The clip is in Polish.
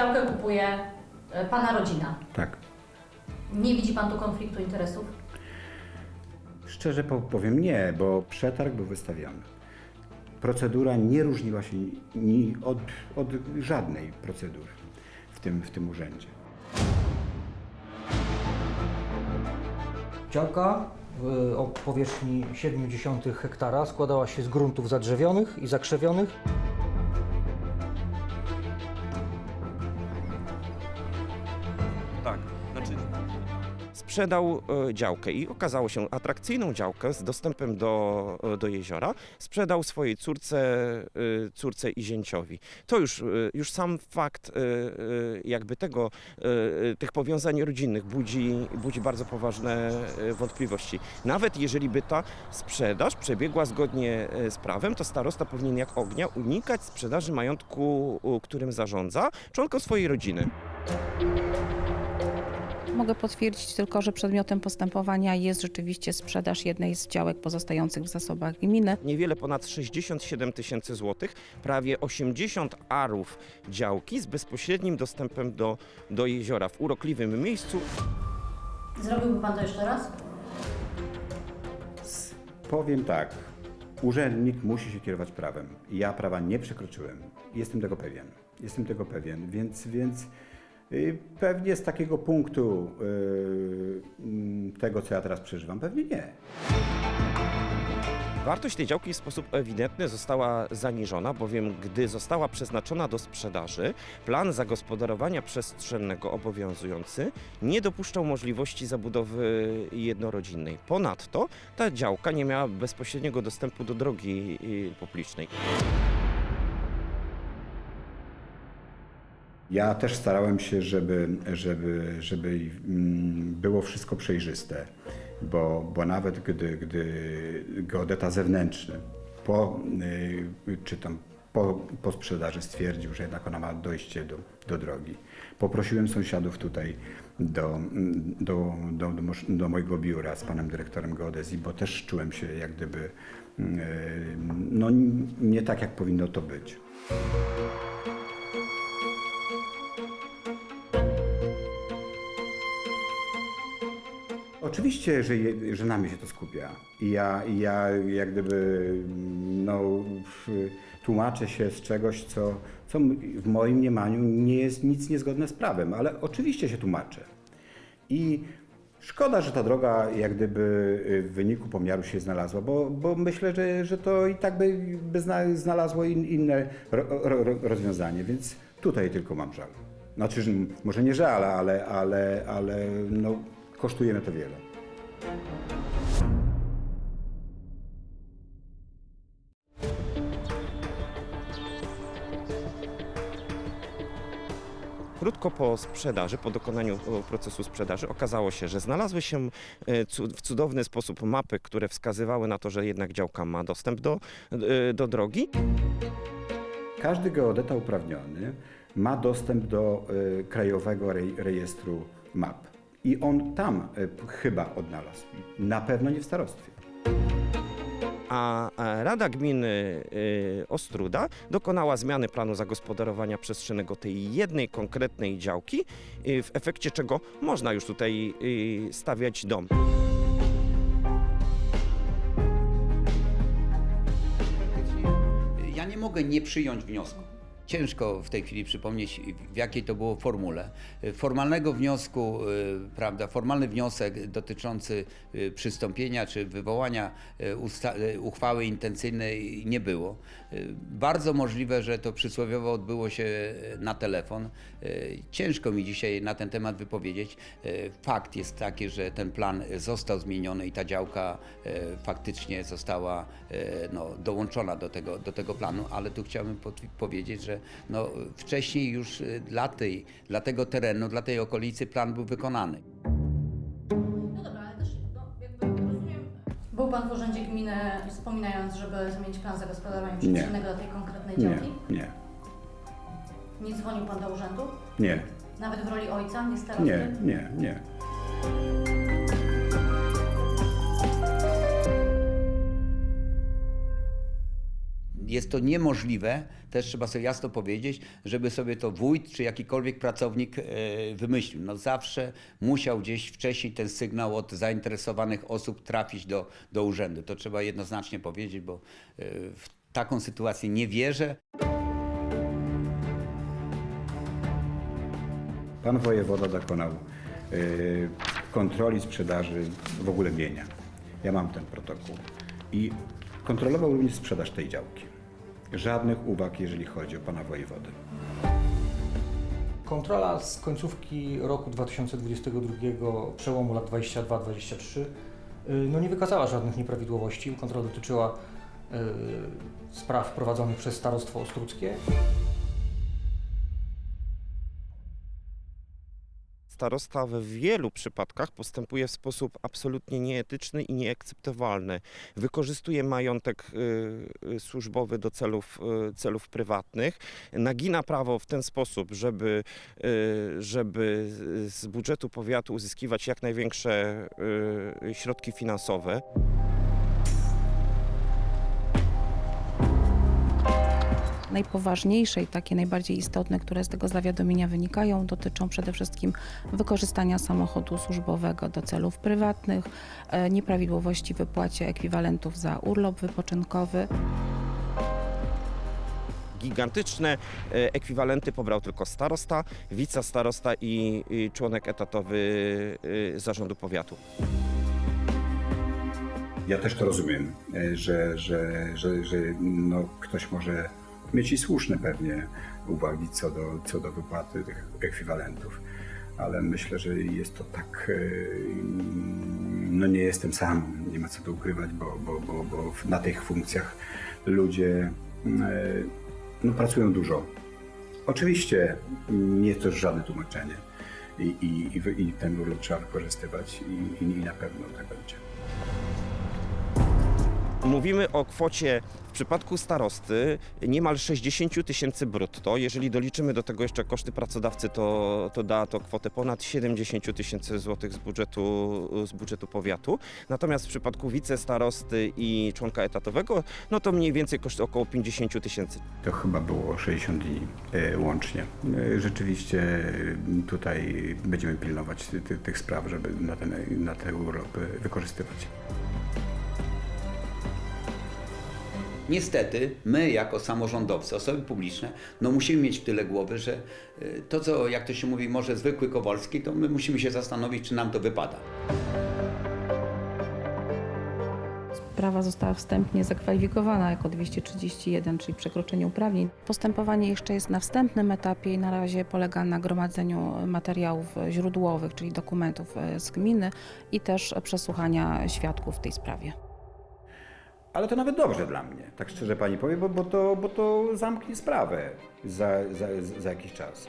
działkę kupuje e, Pana rodzina. Tak. Nie widzi Pan tu konfliktu interesów? Szczerze po- powiem nie, bo przetarg był wystawiony. Procedura nie różniła się ni od, od żadnej procedury w tym, w tym urzędzie. Działka y, o powierzchni 0,7 hektara składała się z gruntów zadrzewionych i zakrzewionych. Tak, znaczy sprzedał e, działkę i okazało się atrakcyjną działkę z dostępem do, e, do jeziora. Sprzedał swojej córce, e, córce i zięciowi. To już, już sam fakt jakby tego, tych powiązań rodzinnych budzi, budzi bardzo poważne wątpliwości. Nawet jeżeli by ta sprzedaż przebiegła zgodnie z prawem, to starosta powinien jak ognia unikać sprzedaży majątku, którym zarządza, członkom swojej rodziny. Mogę potwierdzić tylko, że przedmiotem postępowania jest rzeczywiście sprzedaż jednej z działek pozostających w zasobach gminy. niewiele ponad 67 tysięcy złotych, prawie 80 arów działki z bezpośrednim dostępem do, do jeziora w urokliwym miejscu. Zrobiłby Pan to jeszcze raz? Powiem tak. Urzędnik musi się kierować prawem. Ja prawa nie przekroczyłem. Jestem tego pewien. Jestem tego pewien, więc, więc pewnie z takiego punktu y, mm, tego, co ja teraz przeżywam, pewnie nie. Wartość tej działki w sposób ewidentny została zaniżona, bowiem gdy została przeznaczona do sprzedaży, plan zagospodarowania przestrzennego obowiązujący nie dopuszczał możliwości zabudowy jednorodzinnej. Ponadto ta działka nie miała bezpośredniego dostępu do drogi y, publicznej. Ja też starałem się, żeby, żeby, żeby mm, było wszystko przejrzyste, bo, bo nawet gdy, gdy geodeta zewnętrzny po, y, czy tam po, po sprzedaży stwierdził, że jednak ona ma dojście do, do drogi, poprosiłem sąsiadów tutaj do, mm, do, do, do, mojego biura z panem dyrektorem geodezji, bo też czułem się jak gdyby y, no, nie tak, jak powinno to być. Oczywiście, że, je, że na mnie się to skupia. I ja, i ja jak gdyby no, tłumaczę się z czegoś, co, co w moim mniemaniu nie jest nic niezgodne z prawem, ale oczywiście się tłumaczę. I szkoda, że ta droga jak gdyby w wyniku pomiaru się znalazła, bo, bo myślę, że, że to i tak by, by zna- znalazło in, inne ro, ro, ro, rozwiązanie, więc tutaj tylko mam żal. Znaczy, że może nie żal, ale, ale, ale no, kosztuje mnie to wiele. Krótko po sprzedaży, po dokonaniu e, procesu sprzedaży, okazało się, że znalazły się e, w cudowny sposób mapy, które wskazywały na to, że jednak działka ma dostęp do, e, do drogi. Każdy geodeta uprawniony ma dostęp do Krajowego Rej- Rejestru Map. I on tam y, chyba odnalazł. Na pewno nie w starostwie. A e, Rada Gminy e, Ostruda dokonała zmiany planu zagospodarowania przestrzennego tej jednej konkretnej działki, e, w efekcie czego można już tutaj e, stawiać dom. Ja nie mogę nie przyjąć wniosku. Ciężko w tej chwili przypomnieć, w jakiej to było formule. Formalnego wniosku, y, prawda, formalny wniosek dotyczący y, przystąpienia czy wywołania y, uchwały intencyjnej nie było. Bardzo możliwe, że to przysłowiowo odbyło się na telefon. Ciężko mi dzisiaj na ten temat wypowiedzieć. Fakt jest taki, że ten plan został zmieniony i ta działka faktycznie została no, dołączona do tego, do tego planu, ale tu chciałbym powiedzieć, że no, wcześniej już y, dla, tej, dla tego terenu, dla tej okolicy plan był wykonany. No dobra, ale też no, jakby rozumiem. Był Pan w urzędzie gminy wspominając, żeby zmienić plan zagospodarowania przestrzennego dla tej konkretnej Nie, działki? nie, Nie dzwonił Pan do urzędu? nie, Nawet w roli ojca, nie starosty? nie, nie, nie. Jest to niemożliwe, też trzeba sobie jasno powiedzieć, żeby sobie to wójt czy jakikolwiek pracownik e, wymyślił. No zawsze musiał gdzieś wcześniej ten sygnał od zainteresowanych osób trafić do, do urzędu. To trzeba jednoznacznie powiedzieć, bo e, w taką sytuację nie wierzę. Pan wojewoda dokonał y, kontroli sprzedaży w ogóle mienia. Ja mam ten protokół. I kontrolował również sprzedaż tej działki. Żadnych uwag, jeżeli chodzi o pana wojewodę. Kontrola z końcówki roku 2022, przełomu lat 22-23, y, no nie wykazała żadnych nieprawidłowości. Kontrola dotyczyła y, spraw prowadzonych przez Starostwo Ostruckie. Starosta w wielu przypadkach postępuje w sposób absolutnie nieetyczny i nieakceptowalny. Wykorzystuje majątek y, y, służbowy do celów, y, celów prywatnych, nagina prawo w ten sposób, żeby, żeby z budżetu powiatu uzyskiwać jak największe środki finansowe. Najpoważniejsze i takie najbardziej istotne, które z tego zawiadomienia wynikają, dotyczą przede wszystkim wykorzystania samochodu służbowego do celów prywatnych, e, nieprawidłowości w wypłacie ekwiwalentów za urlop wypoczynkowy. Gigantyczne e, ekwiwalenty pobrał tylko starosta, wicestarosta i, i członek etatowy y, zarządu powiatu. Ja też to rozumiem, e, że, że, że, że no, ktoś może mieć i słuszne pewnie uwagi co do, co do wypłaty tych ekwiwalentów, ale myślę, że jest to tak, e, no nie jestem sam, nie ma co tu ukrywać, bo, bo, bo, bo na tych funkcjach ludzie e, no, pracują dużo. Oczywiście nie jest to żadne tłumaczenie i, i, i ten urlop trzeba wykorzystywać i, i, i na pewno tak będzie. Mówimy o kwocie w przypadku starosty niemal 60 000 tysięcy brutto. Jeżeli doliczymy do tego jeszcze koszty pracodawcy, to, to da to kwotę ponad 70 000 tysięcy złotych z budżetu, z budżetu powiatu. Natomiast w przypadku wicestarosty i członka etatowego, no to mniej więcej koszty około 50 000 tysięcy. To chyba było 60 dni e, łącznie. E, Rzeczywiście tutaj będziemy pilnować ty, ty, tych spraw, żeby na ten, na te urlopy wykorzystywać. Niestety, my jako samorządowcy, osoby publiczne, no musimy mieć w tyle głowy, że y, to, co jak to się mówi, może zwykły Kowalski, to my musimy się zastanowić, czy nam to wypada. Sprawa została wstępnie zakwalifikowana jako 231, czyli przekroczenie uprawnień. Postępowanie jeszcze jest na wstępnym etapie i na razie polega na gromadzeniu materiałów źródłowych, czyli dokumentów e, z gminy i też przesłuchania świadków w tej sprawie. Ale to nawet dobrze dla mnie, tak szczerze pani powiem, bo, bo, to, bo to zamknie sprawę za, za, za jakiś czas.